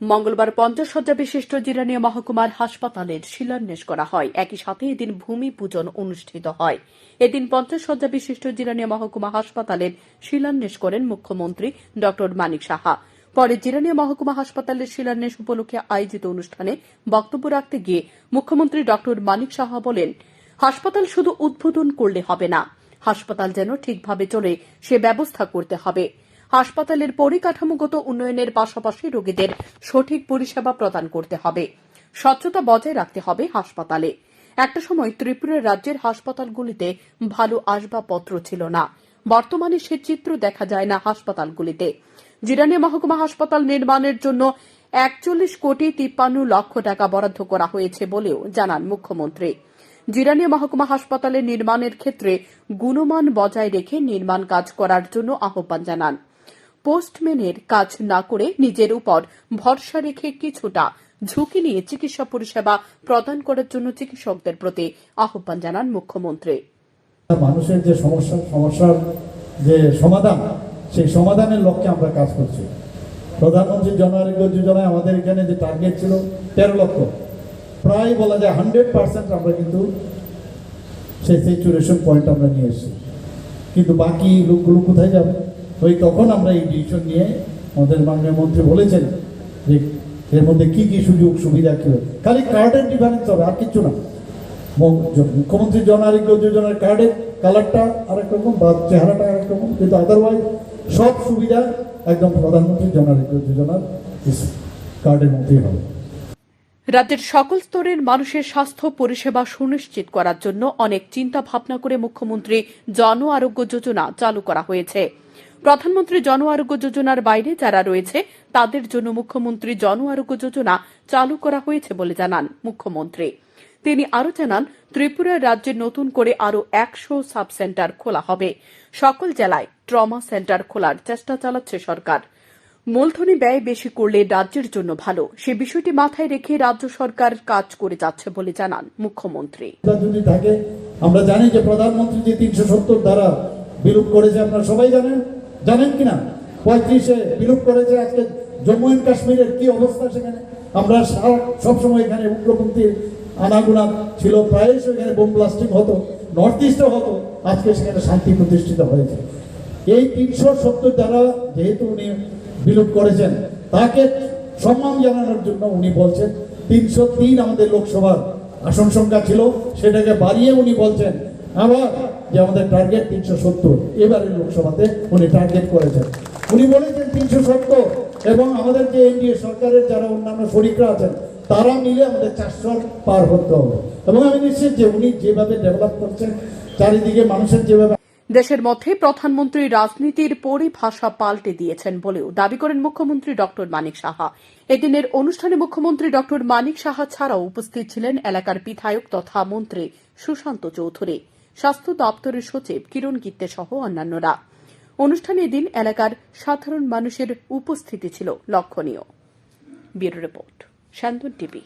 মঙ্গলবার পঞ্চাশ শয্যা বিশিষ্ট জিরানিয়া মহকুমার হাসপাতালের শিলান্যাস করা হয়। একই সাথে এদিন ভূমি পূজন অনুষ্ঠিত হয়। এদিন পঞ্চাশ শয্যা বিশিষ্ট জিরানিয়া মহকুমা হাসপাতালের শিলান্যাস করেন মুখ্যমন্ত্রী ড মানিক সাহা। পরে জিরানিয়া মহকুমা হাসপাতালের শিলান্যাস উপলক্ষে আয়োজিত অনুষ্ঠানে বক্তব্য রাখতে গিয়ে মুখ্যমন্ত্রী ড মানিক সাহা বলেন, হাসপাতাল শুধু উদ্বোধন করলে হবে না। হাসপাতাল যেন ঠিকভাবে চলে সে ব্যবস্থা করতে হবে। হাসপাতালের পরিকাঠামোগত উন্নয়নের পাশাপাশি রোগীদের সঠিক পরিষেবা প্রদান করতে হবে। স্বচ্ছতা বজায় রাখতে হবে হাসপাতালে। একটা সময় ত্রিপুরা রাজ্যের হাসপাতালগুলিতে ভালো আসবাবপত্র ছিল না। বর্তমানে সে চিত্র দেখা যায় না হাসপাতালগুলিতে। জিরানিয়া মহকুমা হাসপাতাল নির্মাণের জন্য একচল্লিশ কোটি তিপ্পান্ন লক্ষ টাকা বরাদ্দ করা হয়েছে বলেও জানান মুখ্যমন্ত্রী। জিরানিয়া মহকুমা হাসপাতালের নির্মাণের ক্ষেত্রে গুণমান বজায় রেখে নির্মাণ কাজ করার জন্য আহ্বান জানান। পোস্টম্যানের কাজ না করে নিজের উপর ভরসা রেখে কিছুটা ঝুঁকি নিয়ে চিকিৎসা পরিষেবা প্রদান করার জন্য চিকিৎসকদের প্রতি আহ্বান জানান মুখ্যমন্ত্রী। মানুষের যে সমস্যা, সমস্যার যে সমাধান, সেই সমাধানের লক্ষ্যে আমরা কাজ করছি। প্রধানমন্ত্রী জন আরোগ্য যোজনায় আমাদের এখানে যে টার্গেট ছিল তেরো লক্ষ। প্রায় বলা যায় হান্ড্রেড পার্সেন্ট আমরা কিন্তু সেই সেচুরেশন পয়েন্ট আমরা নিয়ে এসেছি। কিন্তু বাকি লোকগুলো কোথায় যাবে? ওই তখন আমরা এই ডিসিশন নিয়ে আমাদের মাননীয় মন্ত্রী বলেছেন যে এর মধ্যে কি কি সুযোগ সুবিধা কী। খালি কার্ডের ডিফারেন্স হবে, আর কিছু না মুখ্যমন্ত্রী জন আরোগ্য যোজনার কার্ডের কালারটা আরেক রকম, বা চেহারাটা আরেক রকম, কিন্তু আদারওয়াইজ সব সুবিধা একদম প্রধানমন্ত্রী জন আরোগ্য যোজনার কার্ডের মধ্যেই হবে রাজ্যের সকল স্তরের মানুষের স্বাস্থ্য পরিষেবা সুনিশ্চিত করার জন্য অনেক চিন্তা ভাবনা করে মুখ্যমন্ত্রী জন আরোগ্য যোজনা চালু করা হয়েছে। প্রধানমন্ত্রী জন আরোগ্য যোজনার বাইরে যারা রয়েছে, তাদের জন্য মুখ্যমন্ত্রী জন আরোগ্য যোজনা চালু করা হয়েছে বলে জানান মুখ্যমন্ত্রী। তিনি আরও জানান, ত্রিপুরা রাজ্যে নতুন করে আরও একশো সাব সেন্টার খোলা হবে। সকল জেলায় ট্রমা সেন্টার খোলার চেষ্টা চালাচ্ছে সরকার। মূলধনী ব্যয় বেশি করলে রাজ্যের জন্য ভালো। সে বিষয়টি মাথায় রেখে রাজ্য সরকার কাজ করে যাচ্ছে বলে জানান মুখ্যমন্ত্রী। যদি থাকে, আমরা জানি যে প্রধানমন্ত্রী যে তিনশো সত্তর দ্বারা বিলুপ করেছে, আপনারা সবাই জানেন? জানেন কিনা? পঁয়ত্রিশে বিলুপ করেছে, আজকে জম্মু এন্ড কাশ্মীরের কি অবস্থা সেখানে? আমরা সবসময় এখানে উগ্রপন্থীর আনাগুনা ছিল প্রায়শ এখানে বোম ব্লাস্টিং হতো নর্থ ইস্টে হতো, আজকে সেখানে শান্তি প্রতিষ্ঠিত হয়েছে। এই তিনশো সত্তর দ্বারা যেহেতু উনি বিলুপ করেছেন। তাকে সম্মান জানানোর জন্য উনি বলছেন, তিনশো তিন আমাদের লোকসভার আসন সংখ্যা ছিল, সেটাকে বাড়িয়ে উনি বলছেন, আবার যে আমাদের টার্গেট তিনশো সত্তর, এবারের লোকসভাতে উনি টার্গেট করেছেন। উনি বলেছেন তিনশো সত্তর, এবং আমাদের যে এনডিএ সরকারের যারা অন্যান্য শরিকরা আছেন, তারা মিলে আমাদের চারশো পার করতে হবে। এবং আমি নিশ্চিত যে উনি যেভাবে ডেভেলপ করছেন, চারিদিকে মানুষের যেভাবে দেশের মধ্যে প্রধানমন্ত্রী রাজনীতির পরিভাষা পাল্টে দিয়েছেন বলেও দাবি করেন মুখ্যমন্ত্রী ড. মানিক সাহা। এদিনের অনুষ্ঠানে মুখ্যমন্ত্রী ড. মানিক সাহা ছাড়াও উপস্থিত ছিলেন এলাকার বিধায়ক তথা মন্ত্রী সুশান্ত চৌধুরী, স্বাস্থ্য দপ্তরের সচিব কিরণ গিত্তে সহ অন্যান্যরা। অনুষ্ঠানে এদিন এলাকার সাধারণ মানুষের উপস্থিতি ছিল লক্ষণীয়। Report TV.